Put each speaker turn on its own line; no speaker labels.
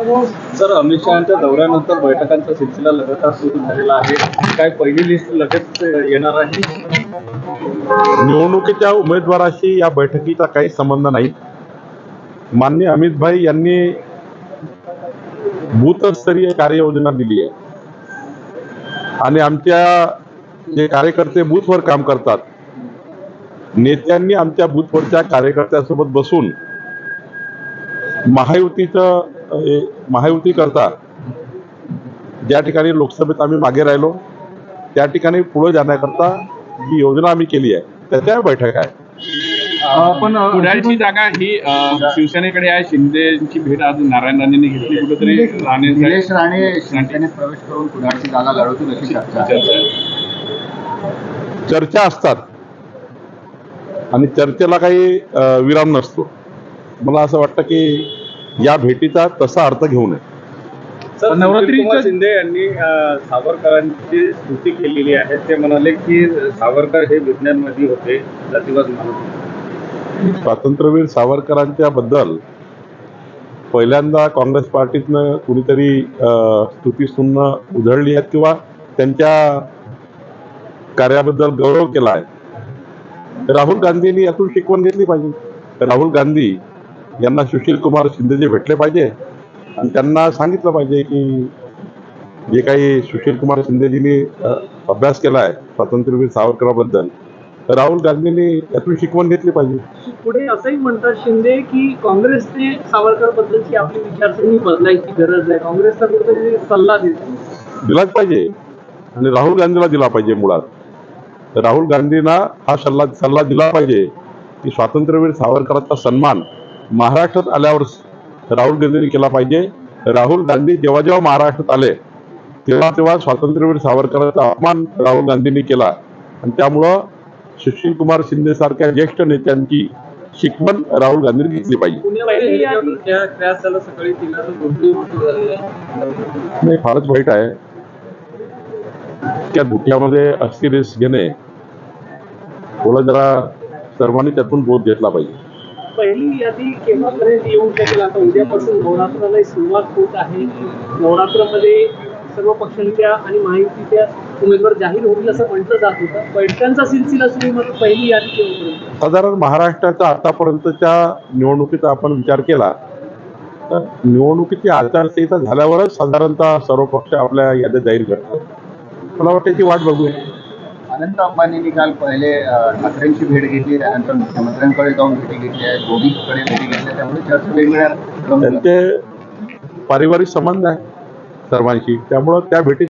Sir Amit शहाच्या दौऱ्यानंतर बैठकांचा सिलसिला लगातार सुरू झालेला आहे. काय पहिली लिस्ट लगेच येणार आहे?
निवडणुकीच्या उमेदवाराशी या बैठकीचा काही संबंध नाही. मान्य अमित भाई यांनी बूथस्तरीय कार्ययोजना दिली आहे. आणि आमच्या जे कार्यकर्ते बूथवर काम करतात नेत्यांनी आमच्या बूथवरच्या कार्यकर्त्यांसोबत बसून महायुतीचं महायुती करता ज्या ठिकाणी लोकसभेत आम्ही मागे राहिलो त्या ठिकाणी पुढे जाण्याकरता जी योजना आम्ही केली आहे त्याच्या बैठक आहे.
पण
पुढारची जागा ही शिवसेनेकडे आहे शिंदेची भेट आज नारायण राणेंनी घेतली कुठेतरी राणे
निलेश राणे शिवसेनेत प्रवेश करून पुढारची जागा लढवतील अशी चर्चा.
चर्चा असतात. आणि चर्चेला काही अ, विराम नसतो. मला असं वाटतं की या भेटीचा तसा अर्थ घेऊ नये.
नवरात्री शिंदे यांनी सावरकरांची स्तुती केलेली आहे. ते म्हणाले की सावरकर हे विज्ञानवादी होते. जातीवाद.
स्वातंत्र्यवीर सावरकरांच्या बद्दल पहिल्यांदा काँग्रेस पार्टीतनं कुणीतरी अ, स्तुतीस्तुन्न उधळली आहेत किंवा त्यांच्या कार्याबद्दल गौरव केला आहे. राहुल गांधींनी यातून शिकवण घेतली पाहिजे. राहुल गांधी यांना सुशील कुमार शिंदेजी भेटले पाहिजे. आणि त्यांना सांगितलं पाहिजे की जे काही सुशील कुमार शिंदेजींनी अभ्यास केला आहे स्वातंत्र्यवीर सावरकराबद्दल तर राहुल गांधींनी यातून शिकवण घेतली पाहिजे.
पुढे असंही म्हणतात शिंदे की काँग्रेसने सावरकर बद्दलची आपली विचारसरणी बदलायची गरज आहे काँग्रेसचा कुठेतरी सल्ला देतो
दिलाच पाहिजे. आणि राहुल गांधीला दिला पाहिजे मुळात. राहुल गांधींना हा सल्ला सल्ला दिला पाहिजे की स्वातंत्र्यवीर सावरकरांचा सन्मान महाराष्ट्रात आल्यावर राहुल गांधींनी केला पाहिजे. राहुल गांधी जेव्हा जेव्हा महाराष्ट्रात आले तेव्हा तेव्हा स्वातंत्र्यवीर सावरकरांचा अपमान राहुल गांधींनी केला. आणि त्यामुळं सुशील कुमार शिंदे सारख्या ज्येष्ठ नेत्यांची शिकवण राहुल गांधींनी घेतली पाहिजे. नाही फारच वाईट आहे. त्या धुक्यामध्ये अस्थिरेस घेणे बोला जरा सर्वांनी त्यातून बोध घेतला पाहिजे.
पहिली यादी केव्हापर्यंत येऊ शकेल? आता उद्यापासून नवरात्राला सुरुवात होत आहे. नवरात्रामध्ये सर्व पक्षांच्या आणि माहितीच्या उमेदवार जाहीर होतील असं म्हटलं जात होतं. बैठकांचा सिलसिला सुरू मात्र पहिली यादी केव्हापर्यंत?
साधारण महाराष्ट्राचा आतापर्यंतच्या निवडणुकीचा आपण विचार केला तर निवडणुकीची आचारसंहिता झाल्यावरच साधारणतः सर्व पक्ष आपल्या याद्या जाहीर करतात. मला वाटतं ती वाट बघूया.
अनंत अंबानींनी काल पहिले ठाकरेंची भेट घेतली त्यानंतर मुख्यमंत्र्यांकडे जाऊन भेटी घेतली आहे दोन्हीकडे भेटी घेतल्या त्यामुळे चर्चा वेगवेगळ्या
त्यांचे पारिवारिक संबंध आहे सर्वांशी. त्यामुळं त्या भेटी